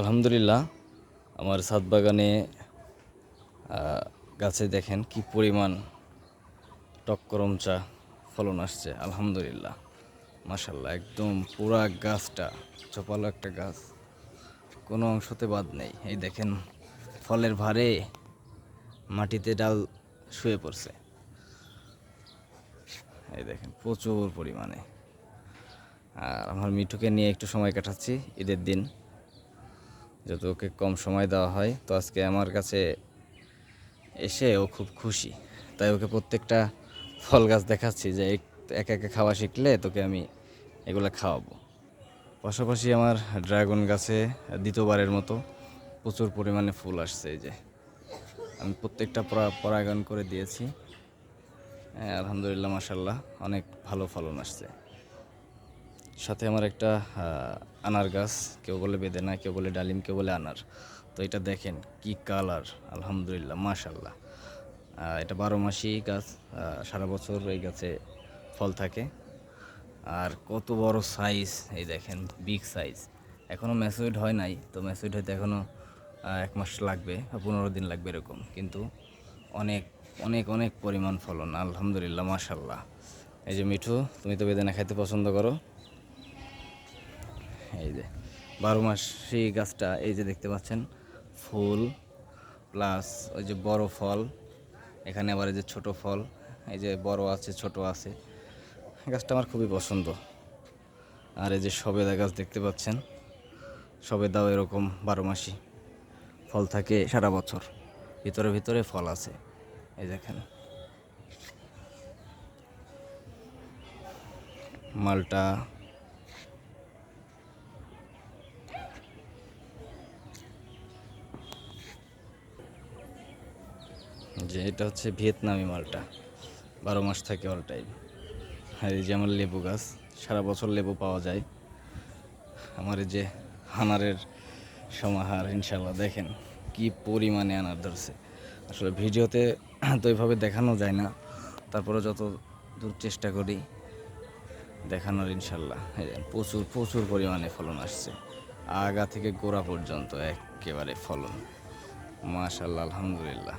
আলহামদুলিল্লাহ, আমার ছাদ বাগানে গাছে দেখেন কি পরিমাণ টক্করমচা ফলন আসছে, আলহামদুলিল্লাহ। মাশাল্লাহ একদম পুরা গাছটা, চপালো একটা গাছ, কোনো অংশতে বাদ নেই। এই দেখেন, ফলের ভারে মাটিতে ডাল শুয়ে পড়ছে। এই দেখেন, প্রচুর পরিমাণে। আর আমার মিঠুকে নিয়ে একটু সময় কাটাচ্ছি ঈদের দিন। যত ওকে কম সময় দেওয়া হয়, তো আজকে আমার কাছে এসে ও খুব খুশি। তাই ওকে প্রত্যেকটা ফল গাছ দেখাচ্ছি যে এক- একা খাওয়া শিখলে তোকে আমি এগুলো খাওয়াবো। পাশাপাশি আমার ড্রাগন গাছে দ্বিতীয়বারের মতো প্রচুর পরিমাণে ফুল আসছে যে। আমি প্রত্যেকটা পরা- পরাগায়ন করে দিয়েছি। হ্যাঁ আলহামদুলিল্লাহ মাসাল্লাহ অনেক ভালো ফলন আসছে। সাথে আমার একটা আনার গাছ, কেউ বলে বেদেনা, কেউ বলে ডালিম, কেউ বলে আনার। তো এটা দেখেন কি কালার আলহামদুলিল্লাহ মাশাল্লাহ এটা বারো মাসি গাছ সারা বছর এই গাছে ফল থাকে। আর কত বড় সাইজ এই দেখেন বিগ সাইজ এখনও ম্যাসুইড হয় নাই, তো ম্যাসুইড হইতে এখনও এক মাস লাগবে পনেরো দিন লাগবে এরকম। কিন্তু অনেক অনেক অনেক পরিমাণ ফলন, আলহামদুলিল্লাহ মাশাল্লাহ এই যে মিঠু, তুমি তো বেদানা খাইতে পছন্দ করো। এই যে, বারো মাসি গাছটা, এই যে দেখতে পাচ্ছেন, ফুল প্লাস ওই যে বড় ফল, এখানে আবার এই যে ছোট ফল, এই যে বড় আছে, ছোট আছে, গাছটা আমার খুবই পছন্দ। আর এই যে সবেদা গাছ দেখতে পাচ্ছেন, সবেদাও এরকম বারো মাসি ফল থাকে সারা বছর, ভিতরে ভিতরে ফল আছে, এই দেখেন। মালটা যে এটা হচ্ছে ভিয়েতনামি মালটা। বারো মাস থাকে অল টাইম আর এই যে আমার লেবু গাছ, সারা বছর লেবু পাওয়া যায়। আমার এই যে হানারের সমাহার ইনশাল্লাহ দেখেন কি পরিমাণে আনার ধরছে। আসলে ভিডিওতে তো এইভাবে দেখানো যায় না। তারপরে যত দূর চেষ্টা করি দেখানোর ইনশাল্লাহ প্রচুর প্রচুর পরিমাণে ফলন আসছে। আগা থেকে গোড়া পর্যন্ত একেবারে ফলন। মাশাল্লাহ আলহামদুলিল্লাহ।